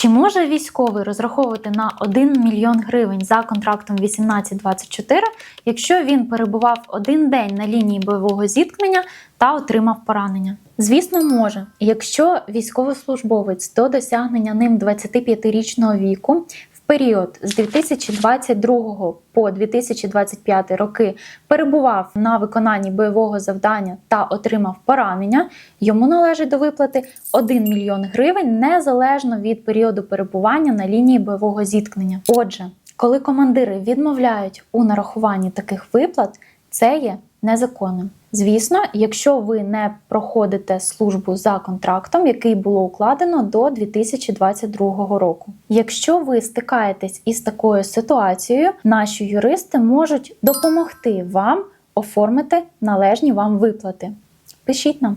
Чи може військовий розраховувати на 1 мільйон гривень за контрактом 1824, якщо він перебував один день на лінії бойового зіткнення та отримав поранення? Звісно, може. Якщо військовослужбовець до досягнення ним 25-річного віку період з 2022 по 2025 роки перебував на виконанні бойового завдання та отримав поранення, йому належить до виплати 1 мільйон гривень незалежно від періоду перебування на лінії бойового зіткнення. Отже, коли командири відмовляють у нарахуванні таких виплат, це є незаконним. Звісно, якщо ви не проходите службу за контрактом, який було укладено до 2022 року. Якщо ви стикаєтесь із такою ситуацією, наші юристи можуть допомогти вам оформити належні вам виплати. Пишіть нам.